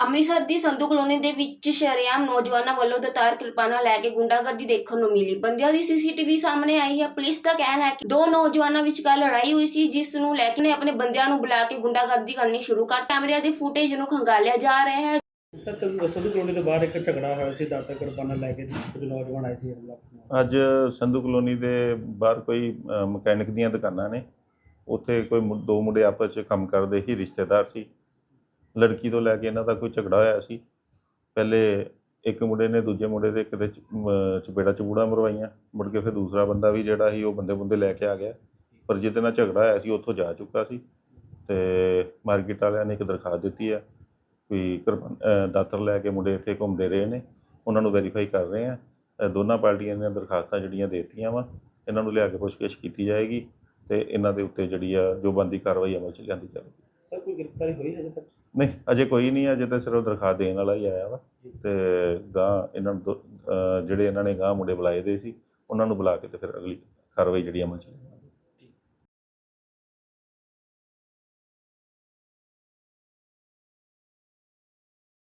ਅੰਮ੍ਰਿਤਸਰ ਦੀ Sandhu colony ਦੇ ਵਿੱਚ ਸ਼ਰੇਆਮ ਨੌਜਵਾਨਾਂ ਵੱਲੋਂ ਦਤਾਰ ਕਿਰਪਾਨਾਂ ਲੈ ਕੇ ਗੁੰਡਾਗਰਦੀ ਦੇਖਣ ਨੂੰ ਮਿਲੀ। ਬੰਦਿਆਂ ਦੀ ਸੀਸੀਟੀਵੀ ਸਾਹਮਣੇ ਆਈ ਹੈ। ਪੁਲਿਸ ਦਾ ਕਹਿਣਾ ਹੈ ਕਿ ਦੋ ਨੌਜਵਾਨਾਂ ਵਿਚਕਾਰ ਲੜਾਈ ਹੋਈ ਸੀ ਜਿਸ ਨੂੰ ਲੈ ਕੇ ਨੇ ਆਪਣੇ ਬੰਦਿਆਂ ਨੂੰ ਬੁਲਾ ਕੇ ਗੁੰਡਾਗਰਦੀ ਕਰਨੀ ਸ਼ੁਰੂ ਕਰ ਕੈਮਰਿਆਂ ਦੀ ਫੁਟੇਜ ਨੂੰ ਖੰਗਾਲਿਆ ਜਾ ਰਿਹਾ ਹੈ। ਸਰ ਕੱਲ ਸੰਧੂ ਕਲੋਨੀ ਦੇ ਬਾਹਰ ਇੱਕ ਝਗੜਾ ਹੋਇਆ ਸੀ ਦਾਤਾ ਕਿਰਪਾਨਾਂ ਲੈ ਕੇ ਕੁਝ ਨੌਜਵਾਨ ਆਏ ਸੀ। ਅੱਜ ਸੰਧੂ ਕਲੋਨੀ ਦੇ ਬਾਹਰ ਕੋਈ ਮਕੈਨਿਕ ਦੀਆਂ ਦੁਕਾਨਾਂ ਨੇ। ਉੱਥੇ ਕੋਈ ਦੋ ਮੁੰਡੇ ਆਪਸ 'ਚ ਕੰਮ ਕਰਦੇ ਸੀ ਰਿਸ਼ਤੇਦਾਰ ਸੀ। ਲੜਕੀ ਤੋਂ ਲੈ ਕੇ ਇਹਨਾਂ ਦਾ ਕੋਈ ਝਗੜਾ ਹੋਇਆ ਸੀ। ਪਹਿਲੇ ਇੱਕ ਮੁੰਡੇ ਨੇ ਦੂਜੇ ਮੁੰਡੇ ਦੇ ਕਿਤੇ ਚ- ਚਪੇੜਾ ਚਪੂੜਾ ਮਰਵਾਈਆਂ। ਮੁੜ ਕੇ ਫਿਰ ਦੂਸਰਾ ਬੰਦਾ ਵੀ ਜਿਹੜਾ ਸੀ ਉਹ ਬੰਦੇ ਬੰਦੇ ਲੈ ਕੇ ਆ ਗਿਆ। ਪਰ ਜਿਹਦੇ ਨਾਲ ਝਗੜਾ ਹੋਇਆ ਸੀ, ਉੱਥੋਂ ਜਾ ਚੁੱਕਾ ਸੀ। ਤੇ ਮਾਰਕੀਟ ਵਾਲਿਆਂ ਨੇ ਇੱਕ ਦਰਖਾਸਤ ਦਿੱਤੀ ਹੈ ਵੀ ਕਿਰਪਾਨ- ਦਾਤਰ ਲੈ ਕੇ ਮੁੰਡੇ ਇੱਥੇ ਘੁੰਮਦੇ ਰਹੇ ਨੇ। ਉਹਨਾਂ ਨੂੰ ਵੈਰੀਫਾਈ ਕਰ ਰਹੇ ਆ। ਦੋਨਾਂ ਪਾਰਟੀਆਂ ਨੇ ਦਰਖਾਸਤਾਂ ਜਿਹੜੀਆਂ ਦੇ ਦਿੱਤੀਆਂ ਵਾ, ਇਹਨਾਂ ਨੂੰ ਲਿਆ ਕੇ ਪੁੱਛਗਿੱਛ ਕੀਤੀ ਜਾਏਗੀ ਤੇ ਇਹਨਾਂ ਦੇ ਉੱਤੇ ਜਿਹੜੀ ਆ ਜੋ ਬੰਦੀ ਕਾਰਵਾਈ ਅਮਲ 'ਚ ਲਿਆਂਦੀ ਜਾਵੇਗੀ। ਸਰ ਕੋਈ ਗ੍ਰਿਫਤਾਰੀ ਹੋਈ ਹਜੇ ਤੱਕ? ਨਹੀਂ ਅਜੇ ਕੋਈ ਨਹੀਂ ਅਜੇ ਤਾਂ ਸਿਰਫ ਦਰਖਾਸਤ ਦੇਣ ਵਾਲਾ ਹੀ ਆਇਆ ਵਾ। ਤੇ ਗਾਂ ਇਹਨਾਂ ਨੂੰ ਦੋ- ਜਿਹੜੇ ਇਹਨਾਂ ਨੇ ਗਾਂ ਮੁੰਡੇ ਬੁਲਾਏ ਦੇ ਸੀ ਉਹਨਾਂ ਨੂੰ ਬੁਲਾ ਕੇ ਤੇ ਫਿਰ ਅਗਲੀ ਕਾਰਵਾਈ ਜਿਹੜੀ ਅਮਲ 'ਚ ਲਿਆਂਦੀ